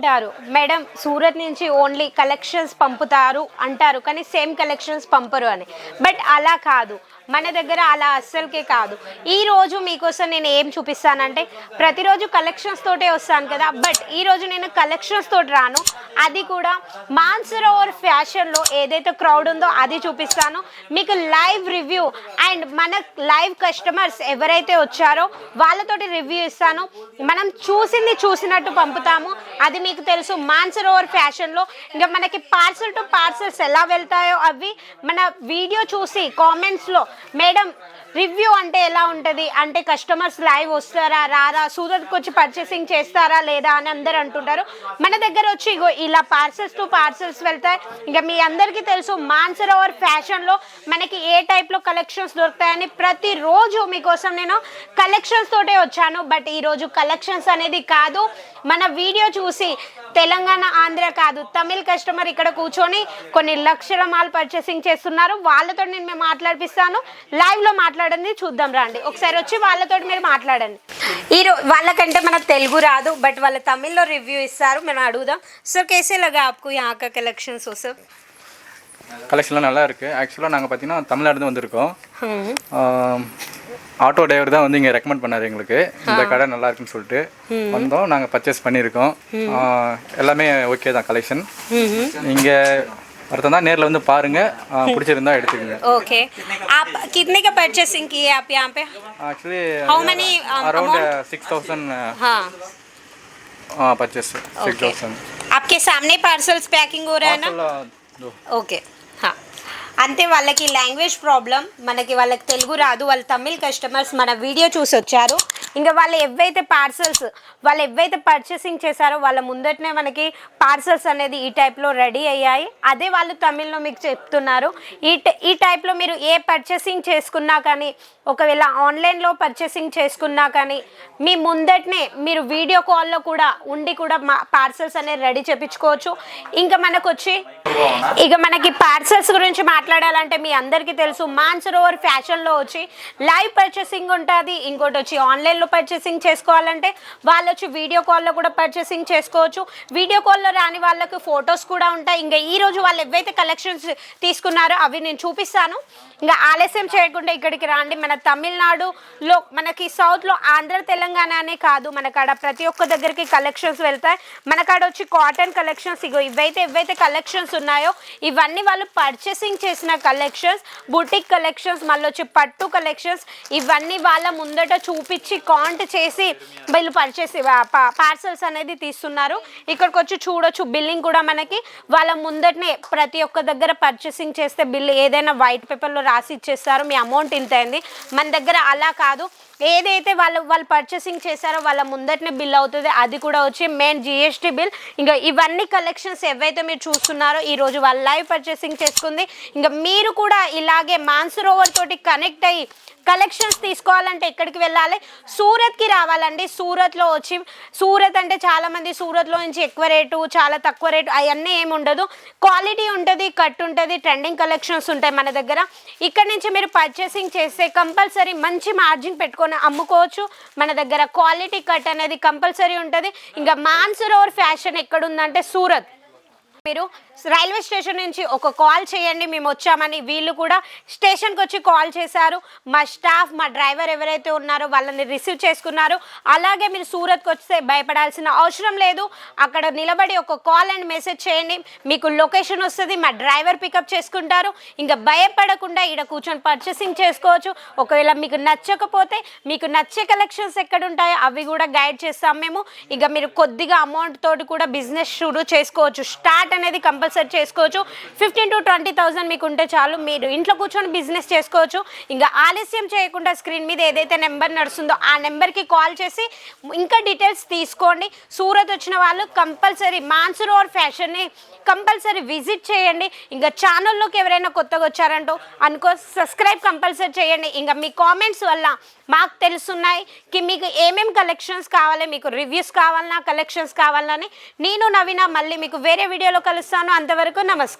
అంటారు. మేడం సూరత్ నుంచి only collections పంపుతారు అంటారు. కానీ సేమ్ కలెక్షన్స్ పంపరు అని. బట్ అలా కాదు. మన దగ్గర అలా అస్సలకే కాదు. ఈ రోజు మీకోసం నేను ఏం చూపిస్తానంటే ప్రతిరోజు కలెక్షన్స్ తోటే వస్తాను కదా బట్ ఈ రోజు నేను కలెక్షన్స్ తోటి రాను. అది కూడా మాన్సరోవర్ ఫ్యాషన్లో ఏదైతే క్రౌడ్ ఉందో అది చూపిస్తాను. మీకు లైవ్ రివ్యూ అండ్ మన లైవ్ కస్టమర్స్ ఎవరైతే వచ్చారో వాళ్ళతోటి రివ్యూ ఇస్తాను. మనం చూసింది చూసినట్టు పంపుతాము. అది మీకు తెలుసు మాన్సరోవర్ ఫ్యాషన్లో ఇంకా మనకి పార్సల్ టు పార్సల్స్ ఎలా వెళ్తాయో అవి మన వీడియో చూసి కామెంట్స్లో మేడం రివ్యూ అంటే ఎలా ఉంటుంది? అంటే కస్టమర్స్ లైవ్ వస్తారా రారా? సూరత్కి వచ్చి పర్చేసింగ్ చేస్తారా లేదా అని అందరు అంటుంటారు. మన దగ్గర వచ్చి ఇగో ఇలా పార్సల్స్ టు పార్సల్స్ వెళ్తాయి. ఇంకా మీ అందరికీ తెలుసు మాన్సరోవర్ ఫ్యాషన్లో మనకి ఏ టైప్లో కలెక్షన్స్ దొరుకుతాయని ప్రతిరోజు మీకోసం నేను కలెక్షన్స్ తోటే వచ్చాను. బట్ ఈరోజు కలెక్షన్స్ అనేది కాదు. మన వీడియో చూసి తెలంగాణ ఆంధ్ర కాదు తమిళ్ కస్టమర్ ఇక్కడ కూర్చొని కొన్ని లక్షల మాల్ పర్చేసింగ్ చేస్తున్నారు. వాళ్ళతో నేను మేము మాట్లాడిపిస్తాను. లైవ్లో మాట్లాడండి చూద్దాం రండి. ఒకసారి వచ్చి వాళ్ళతో మీరు మాట్లాడండి. ఈరో వాళ్ళకంటే మనకు తెలుగు రాదు బట్ వాళ్ళ తమిళ్ళో రివ్యూ ఇస్తారు. మనం అడుగుదాం. సో కేసేలాగా ఆపు ఆప్కు యాక కలెక్షన్స్ సార్ கலெக்ஷன்லாம் நல்லா இருக்குது ஆக்சுவலாக நாங்கள் பார்த்தீங்கன்னா தமிழ்நாடு வந்திருக்கோம் ஆட்டோ டிரைவர் தான் வந்து இங்கே ரெக்கமெண்ட் பண்ணார் எங்களுக்கு. இந்த கடை நல்லா இருக்குன்னு சொல்லிட்டு வந்தோம். நாங்கள் பர்ச்சேஸ் பண்ணியிருக்கோம். எல்லாமே ஓகே தான் கலெக்ஷன் நீங்கள் ஒருத்தன் தான் நேரில் வந்து பாருங்க. பிடிச்சிருந்தா எடுத்துக்கோங்க. ஓகே ஆப் कितने का परचेसिंग की है आप यहाँ पे actually many many, uh, um, around six thousand हाँ பர்ச்சேஸ் சிக்ஸ் தௌசண்ட் आपके सामने पार्सल्स पैकिंग हो रहा है ना? ओके అంతే వాళ్ళకి లాంగ్వేజ్ ప్రాబ్లం మనకి వాళ్ళకి తెలుగు రాదు వాళ్ళ తమిళ్ కస్టమర్స్ మన వీడియో చూసి వచ్చారు. ఇంకా వాళ్ళు ఎవైతే పార్సల్స్ వాళ్ళు ఎవైతే పర్చేసింగ్ చేశారో వాళ్ళ ముందటనే మనకి పార్సల్స్ అనేది ఈ టైప్లో రెడీ అయ్యాయి. అదే వాళ్ళు తమిళ్ళో మీకు చెప్తున్నారు. ఈ ట- ఈ టైప్లో మీరు ఏ పర్చేసింగ్ చేసుకున్నా కానీ ఒకవేళ ఆన్లైన్లో పర్చేసింగ్ చేసుకున్నా కానీ మీ ముందటనే మీరు వీడియో కాల్లో కూడా ఉండి కూడా మా పార్సల్స్ అనేది రెడీ చేపించుకోవచ్చు. ఇంకా మనకు వచ్చి ఇక మనకి పార్సల్స్ గురించి మాట్లాడాలంటే మీ అందరికీ తెలుసు. మాన్సరోవర్ ఫ్యాషన్లో వచ్చి లైవ్ పర్చేసింగ్ ఉంటుంది. ఇంకోటి వచ్చి ఆన్లైన్లో పర్చేసింగ్ చేసుకోవాలంటే వాళ్ళు వచ్చి వీడియో కాల్లో కూడా పర్చేసింగ్ చేసుకోవచ్చు. వీడియో కాల్లో రాని వాళ్ళకి ఫొటోస్ కూడా ఉంటాయి. ఇంకా ఈ రోజు వాళ్ళు ఎవైతే కలెక్షన్స్ తీసుకున్నారో అవి నేను చూపిస్తాను. ఇంకా ఆలస్యం చేయకుండా ఇక్కడికి రండి. మన తమిళనాడులో మనకి సౌత్లో ఆంధ్ర తెలంగాణ అనే కాదు మనకాడ ప్రతి ఒక్క దగ్గరికి కలెక్షన్స్ వెళ్తాయి. మనకాడ వచ్చి కాటన్ కలెక్షన్స్ ఇగో ఇవైతే ఎవైతే కలెక్షన్స్ ఉన్నాయో ఇవన్నీ వాళ్ళు పర్చేసింగ్ చేసిన కలెక్షన్స్ బుటిక్ కలెక్షన్స్ మళ్ళీ వచ్చి పట్టు కలెక్షన్స్ ఇవన్నీ వాళ్ళ ముందట చూపించి కాంట్ చేసి వీళ్ళు పర్చేసి పార్సల్స్ అనేది తీస్తున్నారు. ఇక్కడికి వచ్చి చూడొచ్చు బిల్లింగ్ కూడా మనకి. వాళ్ళ ముందటనే ప్రతి ఒక్క దగ్గర పర్చేసింగ్ చేస్తే బిల్ ఏదైనా వైట్ పేపర్లో రాసి ఇచ్చేస్తారు మీ అమౌంట్ ఇంత అయింది. మన దగ్గర అలా కాదు. ఏదైతే వాళ్ళు వాళ్ళు పర్చేసింగ్ చేశారో వాళ్ళ ముందటనే బిల్ అవుతుంది. అది కూడా వచ్చి మెయిన్ జిఎస్టీ బిల్ ఇంకా ఇవన్నీ కలెక్షన్స్ ఏవైతే మీరు చూస్తున్నారో ఈ రోజు వాళ్ళు లైవ్ పర్చేసింగ్ చేసుకుంది. ఇంకా మీరు కూడా ఇలాగే మాన్సరోవర్ తోటి కనెక్ట్ అయ్యి కలెక్షన్స్ తీసుకోవాలంటే ఎక్కడికి వెళ్ళాలి? సూరత్కి రావాలండి. సూరత్లో వచ్చి సూరత్ అంటే చాలామంది సూరత్లో నుంచి ఎక్కువ రేటు చాలా తక్కువ రేటు అవన్నీ ఏమి ఉండదు. క్వాలిటీ ఉంటుంది కట్ ఉంటుంది ట్రెండింగ్ కలెక్షన్స్ ఉంటాయి మన దగ్గర. ఇక్కడ నుంచి మీరు పర్చేసింగ్ చేస్తే కంపల్సరీ మంచి మార్జిన్ పెట్టుకొని అమ్ముకోవచ్చు. మన దగ్గర క్వాలిటీ కట్ అనేది కంపల్సరీ ఉంటుంది. ఇంకా మాన్సరోవర్ ఫ్యాషన్ ఎక్కడుందంటే సూరత్. మీరు రైల్వే స్టేషన్ నుంచి ఒక కాల్ చేయండి మేము వచ్చామని వీళ్ళు కూడా స్టేషన్కి వచ్చి కాల్ చేశారు. మా స్టాఫ్ మా డ్రైవర్ ఎవరైతే ఉన్నారో వాళ్ళని రిసీవ్ చేసుకున్నారు. అలాగే మీరు సూరత్కి వస్తే భయపడాల్సిన అవసరం లేదు. అక్కడ నిలబడి ఒక కాల్ అండ్ మెసేజ్ చేయండి. మీకు లొకేషన్ వస్తుంది మా డ్రైవర్ పికప్ చేసుకుంటారు. ఇంకా భయపడకుండా ఇక్కడ కూర్చొని పర్చేసింగ్ చేసుకోవచ్చు. ఒకవేళ మీకు నచ్చకపోతే మీకు నచ్చే కలెక్షన్స్ ఎక్కడ ఉంటాయో అవి కూడా గైడ్ చేస్తాం మేము. ఇక మీరు కొద్దిగా అమౌంట్ తోటి కూడా బిజినెస్ షురూ చేసుకోవచ్చు. స్టార్ట్ అనేది కంపల్సరీ చేసుకోవచ్చు. ఫిఫ్టీన్ టు ట్వంటీ థౌసండ్ మీకు ఉంటే చాలు. మీరు ఇంట్లో కూర్చొని బిజినెస్ చేసుకోవచ్చు. ఇంకా ఆలస్యం చేయకుండా స్క్రీన్ మీద ఏదైతే నెంబర్ నడుస్తుందో ఆ నెంబర్కి కాల్ చేసి ఇంకా డీటెయిల్స్ తీసుకోండి. సూరత్ వచ్చిన వాళ్ళు కంపల్సరీ మాన్సరోవర్ ఫ్యాషన్ని కంపల్సరీ విజిట్ చేయండి. ఇంకా ఛానల్లోకి ఎవరైనా కొత్తగా వచ్చారంటూ అనుకో సబ్స్క్రైబ్ కంపల్సరీ చేయండి. ఇంకా మీ కామెంట్స్ వల్ల మాకు తెలుస్తున్నాయి కి మీకు ఏమేమి కలెక్షన్స్ కావాలి మీకు రివ్యూస్ కావాలన్నా కలెక్షన్స్ కావాలని నేను నవీన మళ్ళీ మీకు వేరే వీడియోలో కలుస్తాను. అంతవరకు నమస్కారం.